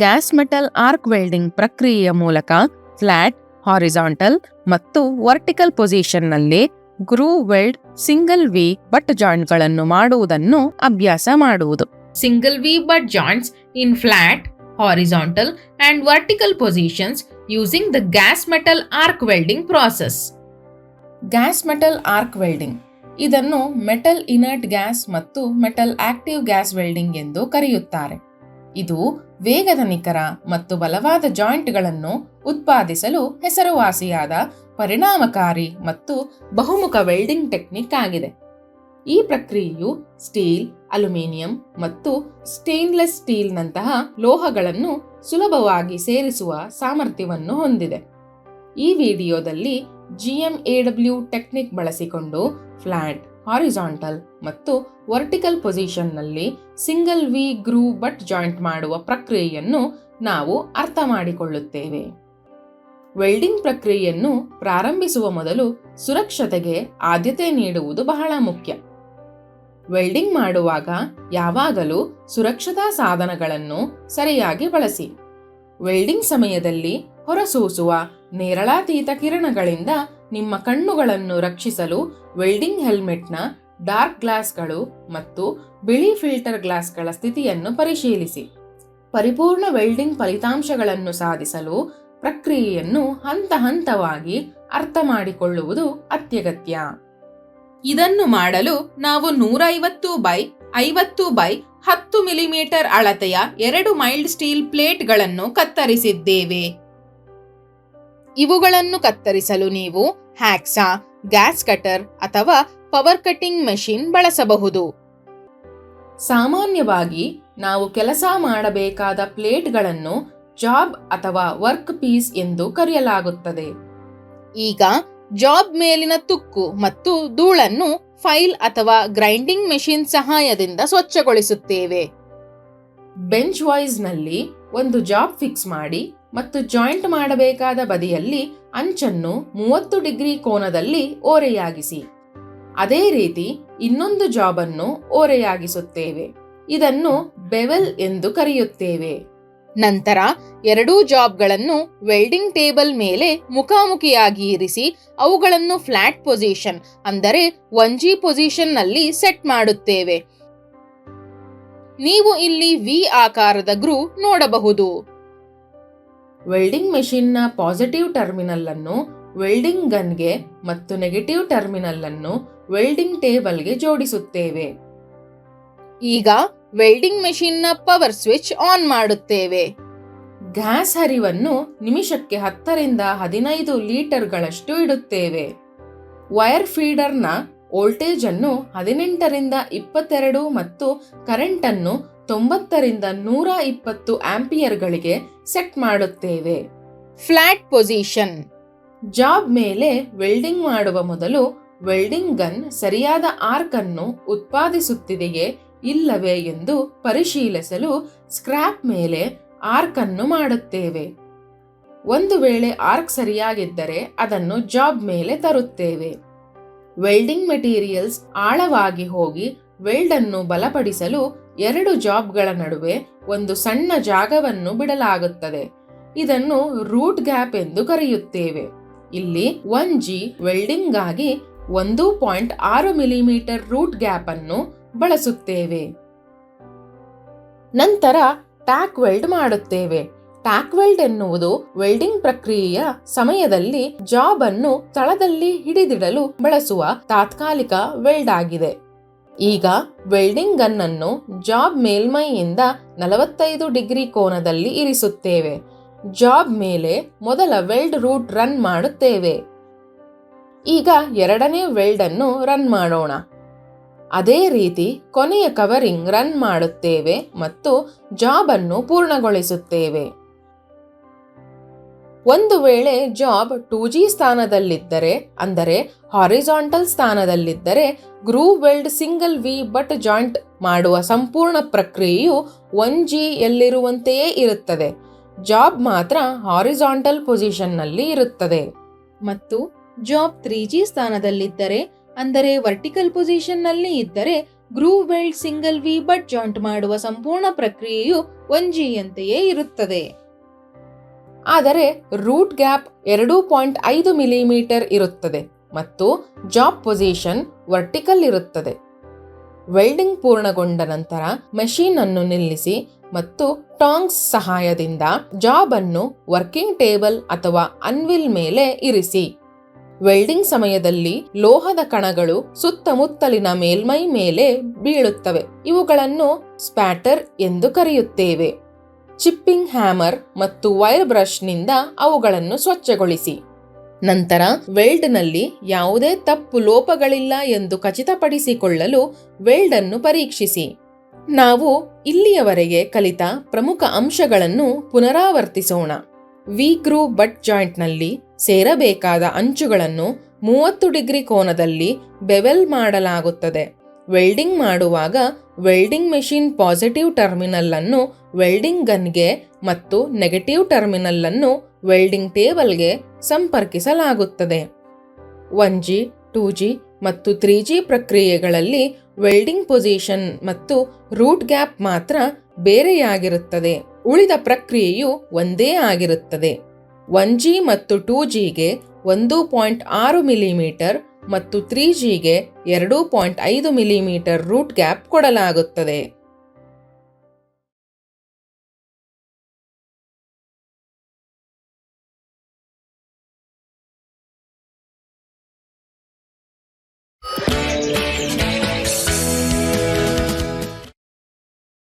Gas metal arc welding ಪ್ರಕ್ರಿಯೆಯ ಮೂಲಕ flat horizontal ಮತ್ತು vertical ಪೊಸಿಷನ್ನಲ್ಲಿ groove weld single V butt ಜಾಯಿಂಟ್ಗಳನ್ನು ಮಾಡುವುದನ್ನು ಅಭ್ಯಾಸ ಮಾಡುವುದು. Single V butt joints in flat horizontal and vertical positions using the gas metal arc welding process gas metal arc welding ಇದನ್ನು metal inert gas ಮತ್ತು metal active gas welding ಎಂದು ಕರೆಯುತ್ತಾರೆ. ಇದು ವೇಗದ ನಿಖರ ಮತ್ತು ಬಲವಾದ ಜಾಯಿಂಟ್ಗಳನ್ನು ಉತ್ಪಾದಿಸಲು ಹೆಸರುವಾಸಿಯಾದ ಪರಿಣಾಮಕಾರಿ ಮತ್ತು ಬಹುಮುಖ ವೆಲ್ಡಿಂಗ್ ಟೆಕ್ನಿಕ್ ಆಗಿದೆ. ಈ ಪ್ರಕ್ರಿಯೆಯು ಸ್ಟೀಲ್, ಅಲ್ಯೂಮಿನಿಯಂ ಮತ್ತು ಸ್ಟೇನ್ಲೆಸ್ ಸ್ಟೀಲ್ನಂತಹ ಲೋಹಗಳನ್ನು ಸುಲಭವಾಗಿ ಸೇರಿಸುವ ಸಾಮರ್ಥ್ಯವನ್ನು ಹೊಂದಿದೆ. ಈ ವಿಡಿಯೋದಲ್ಲಿ ಜಿಎಂಎಡಬ್ಲ್ಯೂ ಟೆಕ್ನಿಕ್ ಬಳಸಿಕೊಂಡು ಫ್ಲಾಟ್ ಹಾರಿಸಾಂಟಲ್ ಮತ್ತು vertical ಪೊಸಿಷನ್ನಲ್ಲಿ single V groove butt joint ಮಾಡುವ ಪ್ರಕ್ರಿಯೆಯನ್ನು ನಾವು ಅರ್ಥ ಮಾಡಿಕೊಳ್ಳುತ್ತೇವೆ. ವೆಲ್ಡಿಂಗ್ ಪ್ರಕ್ರಿಯೆಯನ್ನು ಪ್ರಾರಂಭಿಸುವ ಮೊದಲು ಸುರಕ್ಷತೆಗೆ ಆದ್ಯತೆ ನೀಡುವುದು ಬಹಳ ಮುಖ್ಯ. ವೆಲ್ಡಿಂಗ್ ಮಾಡುವಾಗ ಯಾವಾಗಲೂ ಸುರಕ್ಷತಾ ಸಾಧನಗಳನ್ನು ಸರಿಯಾಗಿ ಬಳಸಿ. ವೆಲ್ಡಿಂಗ್ ಸಮಯದಲ್ಲಿ ಹೊರಸೂಸುವ ನೇರಳಾತೀತ ಕಿರಣಗಳಿಂದ ನಿಮ್ಮ ಕಣ್ಣುಗಳನ್ನು ರಕ್ಷಿಸಲು ವೆಲ್ಡಿಂಗ್ ಹೆಲ್ಮೆಟ್ನ ಡಾರ್ಕ್ ಗ್ಲಾಸ್ಗಳು ಮತ್ತು ಬಿಳಿ ಫಿಲ್ಟರ್ ಗ್ಲಾಸ್ಗಳ ಸ್ಥಿತಿಯನ್ನು ಪರಿಶೀಲಿಸಿ. ಪರಿಪೂರ್ಣ ವೆಲ್ಡಿಂಗ್ ಫಲಿತಾಂಶಗಳನ್ನು ಸಾಧಿಸಲು ಪ್ರಕ್ರಿಯೆಯನ್ನು ಹಂತ ಹಂತವಾಗಿ ಅರ್ಥ ಮಾಡಿಕೊಳ್ಳುವುದು ಅತ್ಯಗತ್ಯ. ಇದನ್ನು ಮಾಡಲು ನಾವು ನೂರೈವತ್ತು ಬೈ ಐವತ್ತು ಬೈ ಹತ್ತು ಮಿಲಿಮೀಟರ್ ಅಳತೆಯ ಎರಡು ಮೈಲ್ಡ್ ಸ್ಟೀಲ್ ಪ್ಲೇಟ್ಗಳನ್ನು ಕತ್ತರಿಸಿದ್ದೇವೆ. ಇವುಗಳನ್ನು ಕತ್ತರಿಸಲು ನೀವು ಹ್ಯಾಕ್ಸಾ, ಗ್ಯಾಸ್ ಕಟರ್ ಅಥವಾ ಪವರ್ ಕಟಿಂಗ್ ಮೆಷಿನ್ ಬಳಸಬಹುದು. ಸಾಮಾನ್ಯವಾಗಿ ನಾವು ಕೆಲಸ ಮಾಡಬೇಕಾದ ಪ್ಲೇಟ್ಗಳನ್ನು ಜಾಬ್ ಅಥವಾ ವರ್ಕ್ ಪೀಸ್ ಎಂದು ಕರೆಯಲಾಗುತ್ತದೆ. ಈಗ ಜಾಬ್ ಮೇಲಿನ ತುಕ್ಕು ಮತ್ತು ಧೂಳನ್ನು ಫೈಲ್ ಅಥವಾ ಗ್ರೈಂಡಿಂಗ್ ಮೆಷಿನ್ ಸಹಾಯದಿಂದ ಸ್ವಚ್ಛಗೊಳಿಸುತ್ತೇವೆ. ಬೆಂಚ್ ವಾಯ್ಸ್ನಲ್ಲಿ ಒಂದು ಜಾಬ್ ಫಿಕ್ಸ್ ಮಾಡಿ ಮತ್ತು ಜಾಯಿಂಟ್ ಮಾಡಬೇಕಾದ ಬದಿಯಲ್ಲಿ ಅಂಚನ್ನು ಮೂವತ್ತು ಡಿಗ್ರಿ ಕೋನದಲ್ಲಿ ಓರೆಯಾಗಿಸಿ. ಅದೇ ರೀತಿ ಇನ್ನೊಂದು ಜಾಬ್ ಅನ್ನು ಓರೆಯಾಗಿಸುತ್ತೇವೆ. ಇದನ್ನು ಬೆವೆಲ್ ಎಂದು ಕರೆಯುತ್ತೇವೆ. ನಂತರ ಎರಡೂ ಜಾಬ್ಗಳನ್ನು ವೆಲ್ಡಿಂಗ್ ಟೇಬಲ್ ಮೇಲೆ ಮುಖಾಮುಖಿಯಾಗಿ ಇರಿಸಿ ಅವುಗಳನ್ನು ಫ್ಲಾಟ್ ಪೊಸಿಷನ್ ಅಂದರೆ ಒನ್ ಜಿ ಪೊಸಿಷನ್ನಲ್ಲಿ ಸೆಟ್ ಮಾಡುತ್ತೇವೆ. ನೀವು ಇಲ್ಲಿ ವಿ ಆಕಾರದ ಗ್ರೂ ನೋಡಬಹುದು. ವೆಲ್ಡಿಂಗ್ ಮೆಷಿನ್ನ ಪಾಸಿಟಿವ್ ಟರ್ಮಿನಲ್ ಅನ್ನು ವೆಲ್ಡಿಂಗ್ ಗನ್ಗೆ ಮತ್ತು ನೆಗೆಟಿವ್ ಟರ್ಮಿನಲ್ ಅನ್ನು ವೆಲ್ಡಿಂಗ್ ಟೇಬಲ್ಗೆ ಜೋಡಿಸುತ್ತೇವೆ. ಈಗ ವೆಲ್ಡಿಂಗ್ ಮೆಷಿನ್ನ ಪವರ್ ಸ್ವಿಚ್ ಆನ್ ಮಾಡುತ್ತೇವೆ. ಗ್ಯಾಸ್ ಹರಿವನ್ನು ನಿಮಿಷಕ್ಕೆ ಹತ್ತರಿಂದ ಹದಿನೈದು ಲೀಟರ್ಗಳಷ್ಟು ಇಡುತ್ತೇವೆ. ವೈರ್ ಫೀಡರ್ನ ವೋಲ್ಟೇಜ್ ಅನ್ನು ಹದಿನೆಂಟರಿಂದ ಇಪ್ಪತ್ತೆರಡು ಮತ್ತು ಕರೆಂಟ್ ಅನ್ನು ತೊಂಬತ್ತರಿಂದ ನೂರ ಇಪ್ಪತ್ತು ಆಂಪಿಯರ್ಗಳಿಗೆ ಸೆಟ್ ಮಾಡುತ್ತೇವೆ. Flat position. ಜಾಬ್ ಮೇಲೆ ವೆಲ್ಡಿಂಗ್ ಮಾಡುವ ಮೊದಲು ವೆಲ್ಡಿಂಗ್ ಗನ್ ಸರಿಯಾದ ಆರ್ಕ್ ಅನ್ನು ಉತ್ಪಾದಿಸುತ್ತಿದೆಯೇ ಇಲ್ಲವೇ ಎಂದು ಪರಿಶೀಲಿಸಲು ಸ್ಕ್ರಾಪ್ ಮೇಲೆ ಆರ್ಕ್ ಅನ್ನು ಮಾಡುತ್ತೇವೆ. ಒಂದು ವೇಳೆ ಆರ್ಕ್ ಸರಿಯಾಗಿದ್ದರೆ ಅದನ್ನು ಜಾಬ್ ಮೇಲೆ ತರುತ್ತೇವೆ. ವೆಲ್ಡಿಂಗ್ ಮೆಟೀರಿಯಲ್ಸ್ ಆಳವಾಗಿ ಹೋಗಿ ವೆಲ್ಡನ್ನು ಬಲಪಡಿಸಲು ಎರಡು ಜಾಬ್ಗಳ ನಡುವೆ ಒಂದು ಸಣ್ಣ ಜಾಗವನ್ನು ಬಿಡಲಾಗುತ್ತದೆ. ಇದನ್ನು ರೂಟ್ ಗ್ಯಾಪ್ ಎಂದು ಕರೆಯುತ್ತೇವೆ. ಇಲ್ಲಿ ಒನ್ ಜಿ ವೆಲ್ಡಿಂಗ್ ಆಗಿ ಒಂದು ಪಾಯಿಂಟ್ ಆರು ಮಿಲಿಮೀಟರ್ ರೂಟ್ ಗ್ಯಾಪ್ ಅನ್ನು ಬಳಸುತ್ತೇವೆ. ನಂತರ ಟ್ಯಾಕ್ ವೆಲ್ಡ್ ಮಾಡುತ್ತೇವೆ. ಟ್ಯಾಕ್ ವೆಲ್ಡ್ ಎನ್ನುವುದು ವೆಲ್ಡಿಂಗ್ ಪ್ರಕ್ರಿಯೆಯ ಸಮಯದಲ್ಲಿ ಜಾಬ್ ಅನ್ನು ತಳದಲ್ಲಿ ಹಿಡಿದಿಡಲು ಬಳಸುವ ತಾತ್ಕಾಲಿಕ ವೆಲ್ಡ್ ಆಗಿದೆ. ಈಗ ವೆಲ್ಡಿಂಗ್ ಗನ್ ಅನ್ನು ಜಾಬ್ ಮೇಲ್ಮೈಯಿಂದ ನಲವತ್ತೈದು ಡಿಗ್ರಿ ಕೋನದಲ್ಲಿ ಇರಿಸುತ್ತೇವೆ. ಜಾಬ್ ಮೇಲೆ ಮೊದಲ ವೆಲ್ಡ್ ರೂಟ್ ರನ್ ಮಾಡುತ್ತೇವೆ. ಈಗ ಎರಡನೇ ವೆಲ್ಡ್ ಅನ್ನು ರನ್ ಮಾಡೋಣ. ಅದೇ ರೀತಿ ಕೊನೆಯ ಕವರಿಂಗ್ ರನ್ ಮಾಡುತ್ತೇವೆ ಮತ್ತು ಜಾಬ್ ಅನ್ನು ಪೂರ್ಣಗೊಳಿಸುತ್ತೇವೆ. ಒಂದು ವೇಳೆ ಜಾಬ್ ಟೂ ಜಿ ಸ್ಥಾನದಲ್ಲಿದ್ದರೆ, ಅಂದರೆ ಹಾರಿಜಾಂಟಲ್ ಸ್ಥಾನದಲ್ಲಿದ್ದರೆ groove weld single V butt joint ಮಾಡುವ ಸಂಪೂರ್ಣ ಪ್ರಕ್ರಿಯೆಯು ಒನ್ ಜಿ ಯಲ್ಲಿರುವಂತೆಯೇ ಇರುತ್ತದೆ. ಜಾಬ್ ಮಾತ್ರ ಹಾರಿಜಾಂಟಲ್ ಪೊಸಿಷನ್ನಲ್ಲಿ ಇರುತ್ತದೆ. ಮತ್ತು ಜಾಬ್ ತ್ರೀ ಜಿ ಸ್ಥಾನದಲ್ಲಿದ್ದರೆ, ಅಂದರೆ ವರ್ಟಿಕಲ್ ಪೊಸಿಷನ್ನಲ್ಲಿ ಇದ್ದರೆ groove weld single V butt joint ಮಾಡುವ ಸಂಪೂರ್ಣ ಪ್ರಕ್ರಿಯೆಯು ಒನ್ ಜಿಯಂತೆಯೇ ಇರುತ್ತದೆ. ಆದರೆ ರೂಟ್ ಗ್ಯಾಪ್ ಎರಡು ಪಾಯಿಂಟ್ ಐದು ಮಿಲಿಮೀಟರ್ ಇರುತ್ತದೆ ಮತ್ತು ಜಾಬ್ ಪೊಸಿಷನ್ ವರ್ಟಿಕಲ್ ಇರುತ್ತದೆ. ವೆಲ್ಡಿಂಗ್ ಪೂರ್ಣಗೊಂಡ ನಂತರ ಮೆಷಿನ್ ಅನ್ನು ನಿಲ್ಲಿಸಿ ಮತ್ತು ಟಾಂಗ್ಸ್ ಸಹಾಯದಿಂದ ಜಾಬ್ ಅನ್ನು ವರ್ಕಿಂಗ್ ಟೇಬಲ್ ಅಥವಾ ಅನ್ವಿಲ್ ಮೇಲೆ ಇರಿಸಿ. ವೆಲ್ಡಿಂಗ್ ಸಮಯದಲ್ಲಿ ಲೋಹದ ಕಣಗಳು ಸುತ್ತಮುತ್ತಲಿನ ಮೇಲ್ಮೈ ಮೇಲೆ ಬೀಳುತ್ತವೆ. ಇವುಗಳನ್ನು ಸ್ಪ್ಯಾಟರ್ ಎಂದು ಕರೆಯುತ್ತೇವೆ. ಚಿಪ್ಪಿಂಗ್ ಹ್ಯಾಮರ್ ಮತ್ತು ವೈರ್ ಬ್ರಷ್ನಿಂದ ಅವುಗಳನ್ನು ಸ್ವಚ್ಛಗೊಳಿಸಿ. ನಂತರ ವೆಲ್ಡ್ನಲ್ಲಿ ಯಾವುದೇ ತಪ್ಪು ಲೋಪಗಳಿಲ್ಲ ಎಂದು ಖಚಿತಪಡಿಸಿಕೊಳ್ಳಲು ವೆಲ್ಡ್ ಅನ್ನು ಪರೀಕ್ಷಿಸಿ. ನಾವು ಇಲ್ಲಿಯವರೆಗೆ ಕಲಿತ ಪ್ರಮುಖ ಅಂಶಗಳನ್ನು ಪುನರಾವರ್ತಿಸೋಣ. ವಿ ಗ್ರೂ ಬಟ್ ಜಾಯಿಂಟ್ನಲ್ಲಿ ಸೇರಬೇಕಾದ ಅಂಚುಗಳನ್ನು ಮೂವತ್ತು ಡಿಗ್ರಿ ಕೋನದಲ್ಲಿ ಬೆವೆಲ್ ಮಾಡಲಾಗುತ್ತದೆ. ವೆಲ್ಡಿಂಗ್ ಮಾಡುವಾಗ ವೆಲ್ಡಿಂಗ್ ಮೆಷಿನ್ ಪಾಸಿಟಿವ್ ಟರ್ಮಿನಲ್ ಅನ್ನು ವೆಲ್ಡಿಂಗ್ ಗನ್ಗೆ ಮತ್ತು ನೆಗೆಟಿವ್ ಟರ್ಮಿನಲ್ ಅನ್ನು ವೆಲ್ಡಿಂಗ್ ಟೇಬಲ್ಗೆ ಸಂಪರ್ಕಿಸಲಾಗುತ್ತದೆ. ಒನ್ ಜಿ, ಟೂ ಜಿ ಮತ್ತು ತ್ರೀ ಜಿ ಪ್ರಕ್ರಿಯೆಗಳಲ್ಲಿ ವೆಲ್ಡಿಂಗ್ ಪೊಸಿಷನ್ ಮತ್ತು ರೂಟ್ ಗ್ಯಾಪ್ ಮಾತ್ರ ಬೇರೆಯಾಗಿರುತ್ತದೆ. ಉಳಿದ ಪ್ರಕ್ರಿಯೆಯು ಒಂದೇ ಆಗಿರುತ್ತದೆ. ಒನ್ ಜಿ ಮತ್ತು ಟೂ ಜಿಗೆ ಒಂದು ಪಾಯಿಂಟ್ ಆರು ಮಿಲಿಮೀಟರ್ ಮತ್ತು ತ್ರೀ ಜಿಗೆ ಎರಡು ಪಾಯಿಂಟ್ ಐದು ಮಿಲಿಮೀಟರ್ ರೂಟ್ ಗ್ಯಾಪ್ ಕೊಡಲಾಗುತ್ತದೆ.